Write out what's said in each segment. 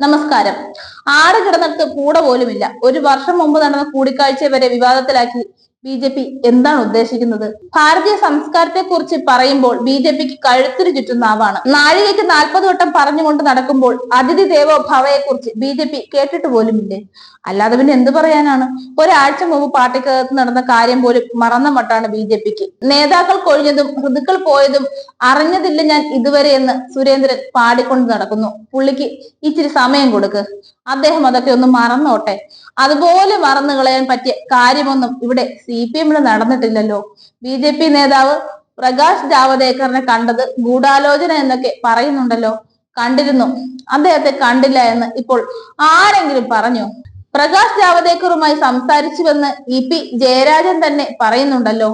നമസ്കാരം. ആറ് കിടന്നിടത്ത് കൂടെ പോലുമില്ല. ഒരു വർഷം മുമ്പ് നടന്ന കൂടിക്കാഴ്ച വരെ വിവാദത്തിലാക്കി ബി ജെ പി എന്താണ് ഉദ്ദേശിക്കുന്നത്? ഭാരതീയ സംസ്കാരത്തെ കുറിച്ച് പറയുമ്പോൾ ബി ജെ പിക്ക് കഴുത്തിന് ചുറ്റും നാവാണ്. നാഴികയ്ക്ക് നാൽപ്പത് വട്ടം പറഞ്ഞുകൊണ്ട് നടക്കുമ്പോൾ അതിഥി ദേവോ ഭവയെ കുറിച്ച് ബി ജെ പി കേട്ടിട്ട് പോലുമില്ലേ? അല്ലാതെ പിന്നെ എന്ത് പറയാനാണ്? ഒരാഴ്ച മുമ്പ് പാർട്ടിക്കകത്ത് നടന്ന കാര്യം പോലും മറന്ന മട്ടാണ് ബി ജെ പിക്ക്. നേതാക്കൾ കൊഴിഞ്ഞതും ഋതുക്കൾ പോയതും അറിഞ്ഞതില്ല ഞാൻ ഇതുവരെ എന്ന് സുരേന്ദ്രൻ പാടിക്കൊണ്ട് നടക്കുന്നു. പുള്ളിക്ക് ഇച്ചിരി സമയം കൊടുക്ക്. അദ്ദേഹം അതൊക്കെ ഒന്ന് മറന്നോട്ടെ. അതുപോലെ മറന്നു കളയാൻ പറ്റിയ കാര്യമൊന്നും ഇവിടെ സി പി എമ്മിൽ നടന്നിട്ടില്ലല്ലോ. ബി ജെ പി നേതാവ് പ്രകാശ് ജാവദേക്കറിനെ കണ്ടത് ഗൂഢാലോചന എന്നൊക്കെ പറയുന്നുണ്ടല്ലോ. കണ്ടിരുന്നു. അദ്ദേഹത്തെ കണ്ടില്ല എന്ന് ഇപ്പോൾ ആരെങ്കിലും പറഞ്ഞു? പ്രകാശ് ജാവദേക്കറുമായി സംസാരിച്ചുവെന്ന് ഇ പി ജയരാജൻ തന്നെ പറയുന്നുണ്ടല്ലോ.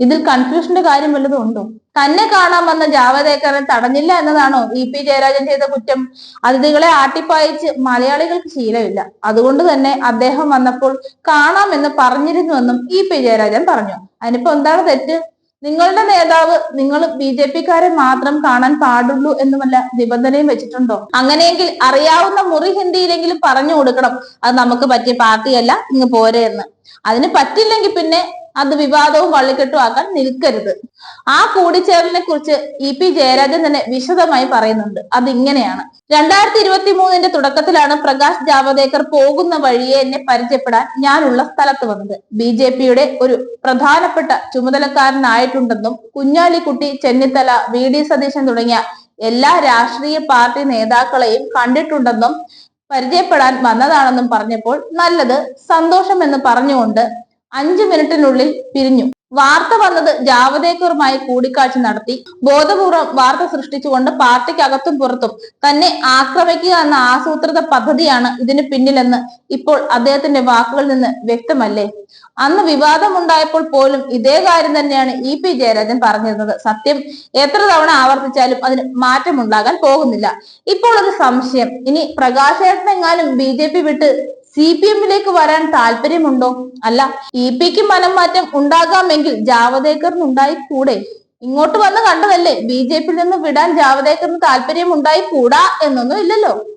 ഇതിൽ കൺഫ്യൂഷന്റെ കാര്യം വല്ലതും ഉണ്ടോ? തന്നെ കാണാൻ വന്ന ജാവദേക്കറെ തടഞ്ഞില്ല എന്നതാണോ ഇ പി ജയരാജൻ ചെയ്ത കുറ്റം? അതിഥികളെ ആട്ടിപ്പായിച്ച് മലയാളികൾക്ക് ശീലമില്ല. അതുകൊണ്ട് തന്നെ അദ്ദേഹം വന്നപ്പോൾ കാണാമെന്ന് പറഞ്ഞിരുന്നുവെന്നും ഇ പി ജയരാജൻ പറഞ്ഞു. അതിനിപ്പോ എന്താണ് തെറ്റ്? നിങ്ങളുടെ നേതാവ് നിങ്ങൾ ബി ജെ പിക്കാരെ മാത്രം കാണാൻ പാടുള്ളൂ എന്നുമല്ല നിബന്ധനയും വെച്ചിട്ടുണ്ടോ? അങ്ങനെയെങ്കിൽ അറിയാവുന്ന മുറി ഹിന്ദിയിലെങ്കിലും പറഞ്ഞു കൊടുക്കണം. അത് നമുക്ക് പറ്റിയ പാർട്ടിയല്ല ഇങ്ങ് പോരെ എന്ന്. അതിന് പറ്റില്ലെങ്കിൽ പിന്നെ അത് വിവാദവും വള്ളിക്കെട്ടും ആക്കാൻ നിൽക്കരുത്. ആ കൂടിച്ചേരലിനെ കുറിച്ച് ഇ പി ജയരാജൻ തന്നെ വിശദമായി പറയുന്നുണ്ട്. അത് ഇങ്ങനെയാണ് രണ്ടായിരത്തി ഇരുപത്തി മൂന്നിന്റെ തുടക്കത്തിലാണ് പ്രകാശ് ജാവദേക്കർ പോകുന്ന വഴിയെ എന്നെ പരിചയപ്പെടാൻ ഞാനുള്ള സ്ഥലത്ത് വന്നത്. ബി ജെ പിയുടെ ഒരു പ്രധാനപ്പെട്ട ചുമതലക്കാരനായിട്ടുണ്ടെന്നും കുഞ്ഞാലിക്കുട്ടി ചെന്നിത്തല വി ഡി സതീശൻ തുടങ്ങിയ എല്ലാ രാഷ്ട്രീയ പാർട്ടി നേതാക്കളെയും കണ്ടിട്ടുണ്ടെന്നും പരിചയപ്പെടാൻ വന്നതാണെന്നും പറഞ്ഞപ്പോൾ നല്ലത് സന്തോഷം എന്ന് പറഞ്ഞുകൊണ്ട് അഞ്ചു മിനിറ്റിനുള്ളിൽ പിരിഞ്ഞു. വാർത്ത വന്നത് ജാവദേക്കറുമായി കൂടിക്കാഴ്ച നടത്തി. ബോധപൂർവം വാർത്ത സൃഷ്ടിച്ചുകൊണ്ട് പാർട്ടിക്കകത്തും പുറത്തും തന്നെ ആക്രമിക്കുക എന്ന ആസൂത്രിത പദ്ധതിയാണ് ഇതിന് പിന്നിലെന്ന് ഇപ്പോൾ അദ്ദേഹത്തിന്റെ വാക്കുകളിൽ നിന്ന് വ്യക്തമല്ലേ? അന്ന് വിവാദമുണ്ടായപ്പോൾ പോലും ഇതേ കാര്യം തന്നെയാണ് ഇ പി ജയരാജൻ പറഞ്ഞിരുന്നത്. സത്യം എത്ര തവണ ആവർത്തിച്ചാലും അതിന് മാറ്റമുണ്ടാകാൻ പോകുന്നില്ല. ഇപ്പോൾ ഒരു സംശയം. ഇനി പ്രകാശേട്ടനെങ്ങാനും ബി ജെ പി വിട്ട് സി പി എമ്മിലേക്ക് വരാൻ താല്പര്യമുണ്ടോ? അല്ല ഇ പിക്ക് മനംമാറ്റം ഉണ്ടാകാമെങ്കിൽ ജാവദേക്കറിന് ഉണ്ടായി കൂടെ ഇങ്ങോട്ട് വന്ന് കണ്ടതല്ലേ? ബി ജെ പിയിൽ നിന്ന് വിടാൻ ജാവദേക്കറിന് താല്പര്യം ഉണ്ടായിക്കൂടാ എന്നൊന്നും ഇല്ലല്ലോ.